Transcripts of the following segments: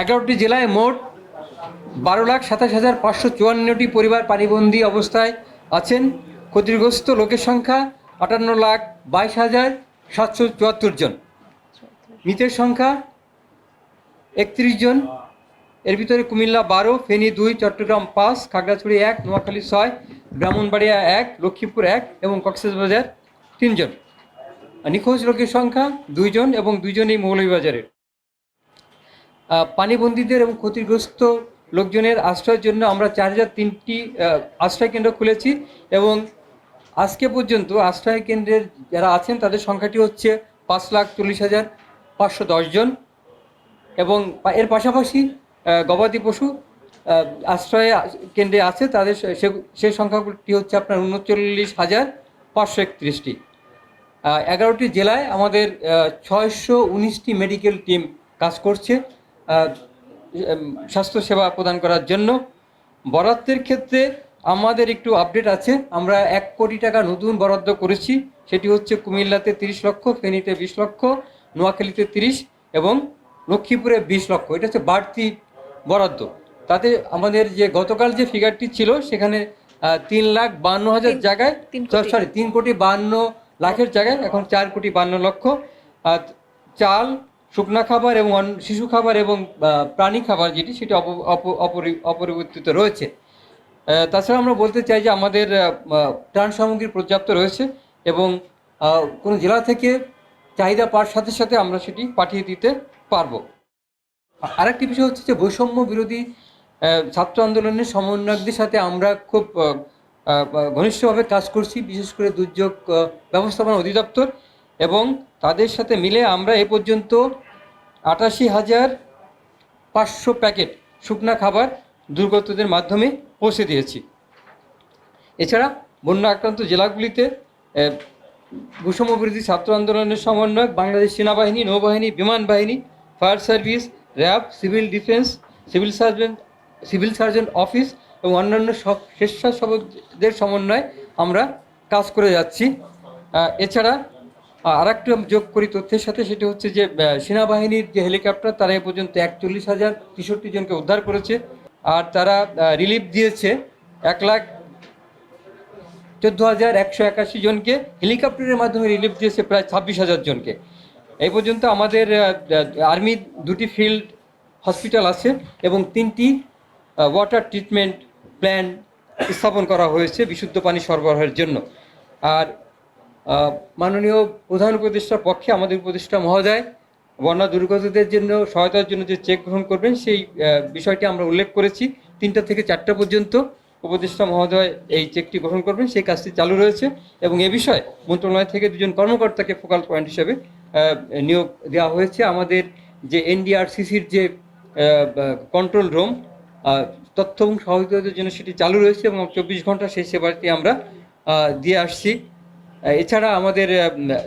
এগারোটি জেলায় মোট বারো লাখ সাতাশ হাজার পাঁচশো চুয়ান্নটি পরিবার পানিবন্দী অবস্থায় আছেন। ক্ষতিগ্রস্ত লোকের সংখ্যা আটান্ন লাখ বাইশ হাজার সাতশো চুয়াত্তর জন। মৃতের সংখ্যা একত্রিশ জন। এর ভিতরে কুমিল্লা বারো, ফেনী দুই, চট্টগ্রাম পাঁচ, খাগড়াছড়ি এক, নোয়াখালী ছয়, ব্রাহ্মণবাড়িয়া এক, লক্ষ্মীপুর এক এবং কক্সবাজার তিনজন নিখোঁজ লোকের সংখ্যা দুইজন এবং দুইজনই মৌলভীবাজারের। পানিবন্দীদের এবং ক্ষতিগ্রস্ত লোকজনের আশ্রয়ের জন্য আমরা চার হাজার তিনটি আশ্রয় কেন্দ্র খুলেছি এবং আজকে পর্যন্ত আশ্রয় কেন্দ্রের যারা আছেন তাদের সংখ্যাটি হচ্ছে পাঁচ লাখ চল্লিশ হাজার পাঁচশো দশজন এবং এর পাশাপাশি গবাদি পশু আশ্রয় কেন্দ্রে আছে তাদের সে- সংখ্যাটি হচ্ছে আপনার উনচল্লিশ হাজার পাঁচশো একত্রিশটি। এগারোটি জেলায় আমাদের ছয়শো উনিশটি মেডিকেল টিম কাজ করছে। স্বাস্থ্যসেবা প্রদান করার জন্য বরাদ্দের ক্ষেত্রে আমাদের একটু আপডেট আছে। আমরা এক কোটি টাকা নতুন বরাদ্দ করেছি। সেটি হচ্ছে কুমিল্লাতে তিরিশ লক্ষ ফেনীতে বিশ লক্ষ নোয়াখালীতে তিরিশ এবং লক্ষ্মীপুরে বিশ লক্ষ। এটা হচ্ছে বাড়তি বরাদ্দ। তাতে আমাদের যে গতকাল যে ফিগারটি ছিল সেখানে তিন লাখ বান্ন হাজার জায়গায় সরি তিন কোটি বান্ন লাখের জায়গায় এখন চার কোটি বান্ন লক্ষ। আর চাল শুকনা খাবার এবং শিশু খাবার এবং প্রাণী খাবার যেটি, সেটি অপ- অপ- অপরি- অপরিবর্তিত রয়েছে। তাছাড়া আমরা বলতে চাই যে আমাদের ত্রাণ সামগ্রী পর্যাপ্ত রয়েছে এবং কোনো জেলা থেকে চাহিদা পাওয়ার সাথে সাথে আমরা সেটি পাঠিয়ে দিতে পারব। আরেকটি বিষয় হচ্ছে যে বৈষম্য বিরোধী ছাত্র আন্দোলনের সমন্বয়কদের সাথে আমরা খুব ঘনিষ্ঠভাবে কাজ করছি। বিশেষ করে দুর্যোগ ব্যবস্থাপনা অধিদপ্তর এবং তাদের সাথে মিলে আমরা এ পর্যন্ত আটাশি হাজার পাঁচশো প্যাকেট শুকনা খাবার দুর্গতদের মাধ্যমে পৌঁছে দিয়েছি। এছাড়া বন্যা আক্রান্ত জেলাগুলিতে আহ, বৈষম্য বিরোধী ছাত্র আন্দোলনের সমন্বয়ক বাংলাদেশ সেনাবাহিনী নৌবাহিনী বিমান বাহিনী fire service RAB civil defence civil surgeon civil surgeon office এবং অন্যান্য সব স্বেচ্ছাসেবকদের সমন্বয়ে আমরা কাজ করে যাচ্ছি। এছাড়া আর একটু যোগ করি তথ্যের সাথে, সেটা হচ্ছে যে সেনাবাহিনীর যে হেলিকপ্টার, তারা এ পর্যন্ত একচল্লিশ হাজার তেষট্টি জনকে উদ্ধার করেছে। আর তারা রিলিফ দিয়েছে এক লাখ চোদ্দ হাজার একশো একাশি জনকে। হেলিকপ্টারের মাধ্যমে রিলিফ দিয়েছে প্রায় ছাব্বিশ হাজার জনকে। এই পর্যন্ত আমাদের আর্মির দুটি ফিল্ড হসপিটাল আছে এবং তিনটি ওয়াটার ট্রিটমেন্ট প্ল্যান স্থাপন করা হয়েছে বিশুদ্ধ পানি সরবরাহের জন্য। আর মাননীয় প্রধান উপদেষ্টার পক্ষে আমাদের উপদেষ্টা মহোদয়, বন্যা দুর্গতদের জন্য সহায়তার জন্য যে চেক গ্রহণ করবেন, সেই বিষয়টি আমরা উল্লেখ করেছি তিনটা থেকে চারটা পর্যন্ত। উপদেষ্টা মহোদয় এই চেকটি গ্রহণ করবেন, সেই কাজটি চালু রয়েছে এবং এ বিষয়ে মন্ত্রণালয় থেকে দুজন কর্মকর্তাকে ফোকাল পয়েন্ট হিসেবে নিয়োগ দেওয়া হয়েছে। আমাদের যে এনডিআরসিসির যে কন্ট্রোল রুম তথ্য এবং সহযোগিতার জন্য সেটি চালু রয়েছে এবং চব্বিশ ঘণ্টা সেই সেবাটি আমরা দিয়ে আসছি। এছাড়া আমাদের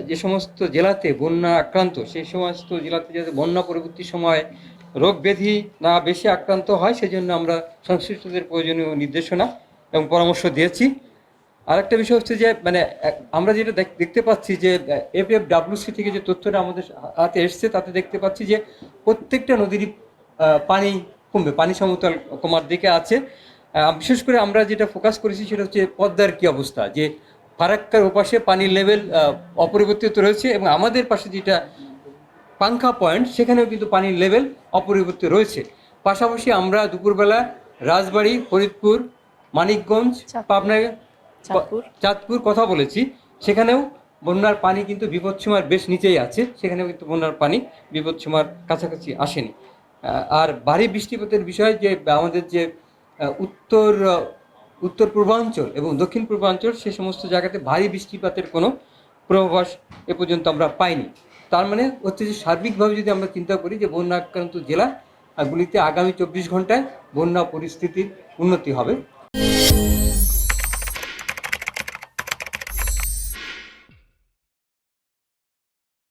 যে সমস্ত জেলাতে বন্যা আক্রান্ত সেই সমস্ত জেলাতে যাতে বন্যা পরবর্তী সময় রোগ ব্যাধি না বেশি আক্রান্ত হয়, সেজন্য আমরা সংশ্লিষ্টদের প্রয়োজনীয় নির্দেশনা এবং পরামর্শ দিয়েছি। আরেকটা বিষয় হচ্ছে যে মানে আমরা যেটা দেখ- দেখতে পাচ্ছি যে এফ এফ ডাব্লিউসি থেকে যে তথ্যটা আমাদের হাতে এসছে, তাতে দেখতে পাচ্ছি যে প্রত্যেকটা নদীরই পানি কমবে, পানি সমতল কমার দিকে আছে। বিশেষ করে আমরা যেটা ফোকাস করেছি সেটা হচ্ছে পদ্মার কি অবস্থা, যে ফারাক্কার ওপাশে পানির লেভেল অপরিবর্তিত রয়েছে এবং আমাদের পাশে যেটা পাংখা পয়েন্ট সেখানেও কিন্তু পানির লেভেল অপরিবর্তিত রয়েছে। পাশাপাশি আমরা দুপুরবেলা রাজবাড়ি ফরিদপুর মানিকগঞ্জ পাবনা চাঁদপুর। কথা বলেছি। সেখানেও বন্যার পানি কিন্তু বিপদসীমার বেশ নিচেই আছে। সেখানেও কিন্তু বন্যার পানি বিপদসীমার কাছাকাছি আসেনি। আর ভারী বৃষ্টিপাতের বিষয়ে যে আমাদের যে উত্তর উত্তর পূর্বাঞ্চল এবং দক্ষিণ পূর্বাঞ্চল সে সমস্ত জায়গাতে ভারী বৃষ্টিপাতের কোনো পূর্বাভাস এ পর্যন্ত আমরা পাইনি। তার মানে হচ্ছে যে সার্বিকভাবে যদি আমরা চিন্তা করি যে বন্যা আক্রান্ত জেলা গুলিতে আগামী চব্বিশ ঘন্টায় বন্যা পরিস্থিতির উন্নতি হবে।